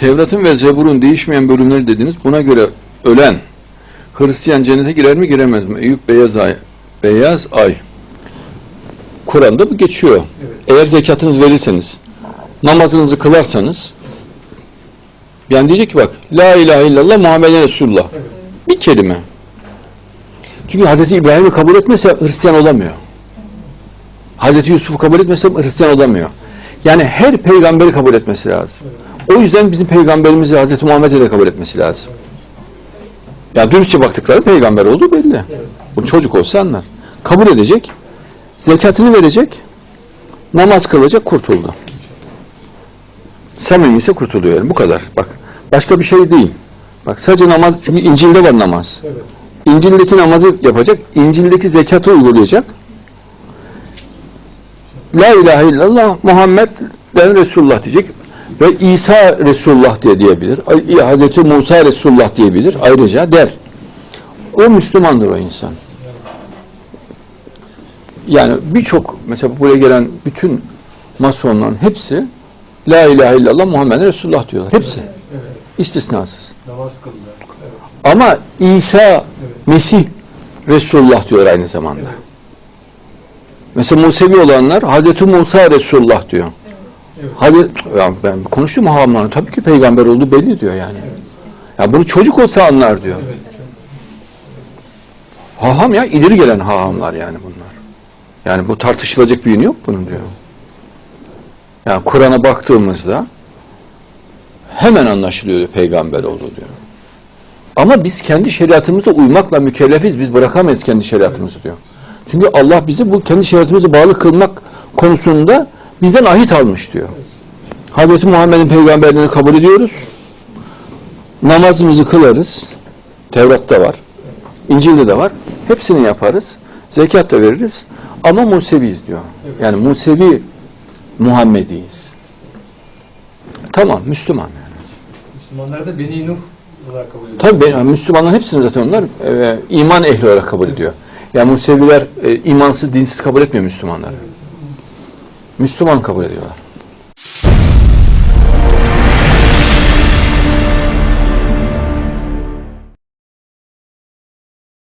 Tevrat'ın ve Zebur'un değişmeyen bölümleri dediniz. Buna göre ölen Hristiyan cennete girer mi giremez mi? Eyüp Beyaz Ay. Beyaz Ay. Kur'an'da bu geçiyor. Evet. Eğer zekatınız verirseniz, namazınızı kılarsanız, yani diyecek ki bak, La ilahe illallah Muhammeden Resulullah. Evet. Bir kelime. Çünkü Hazreti İbrahim'i kabul etmese Hristiyan olamıyor. Hazreti Yusuf'u kabul etmese Hristiyan olamıyor. Yani her peygamberi kabul etmesi lazım. O yüzden bizim peygamberimizi Hazreti Muhammed'e de kabul etmesi lazım. Yani dürüstçe baktıkları peygamber olduğu belli. Bu çocuk olsa anlar. Kabul edecek, zekatını verecek, namaz kılacak, kurtuldu. Samimi ise kurtuluyor yani bu kadar. Bak başka bir şey değil. Bak sadece namaz, çünkü İncil'de var namaz. Evet. İncil'deki namazı yapacak, İncil'deki zekatı uygulayacak. La ilahe illallah Muhammed ben Resulullah diyecek ve İsa Resulullah diye diyebilir. Hazreti Musa Resulullah diyebilir. Ayrıca der. O Müslümandır o insan. Yani birçok mesela buraya gelen bütün masonların hepsi La ilahe illallah Muhammed Resulullah diyorlar. Hepsi. Evet. istisnasız. Namaz kıldılar. Evet. Ama İsa Evet. Mesih Resulullah diyor aynı zamanda. Evet. Mesela Musevi olanlar Hazreti Musa Resulullah diyor. Evet. Hadi yani ben konuştum hahamlarla tabii ki peygamber olduğu belli diyor yani. Evet. Ya bunu çocuk olsa anlar diyor. Evet. Haham ya ileri gelen hahamlar yani bunlar. Yani bu tartışılacak bir yönü yok bunun diyor. Yani Kur'an'a baktığımızda hemen anlaşılıyor diyor, peygamber olduğu diyor. Ama biz kendi şeriatımıza uymakla mükellefiz. Biz bırakamayız kendi şeriatımızı diyor. Çünkü Allah bizi bu kendi şeriatımızı bağlı kılmak konusunda bizden ahit almış diyor. Hazreti Muhammed'in peygamberliğini kabul ediyoruz. Namazımızı kılarız. Tevrat'ta var. İncil'de de var. Hepsini yaparız. Zekat da veririz. Ama Museviyiz diyor. Yani Musevi Muhammediyiz. Tamam, Müslüman. yani. Müslümanlar da Beni Nuh olarak kabul ediyor. Tabii ben, Müslümanların hepsini zaten onlar e, iman ehli olarak kabul ediyor. Yani Museviler e, imansız, dinsiz kabul etmiyor Müslümanlar. Evet. Müslüman kabul ediyorlar.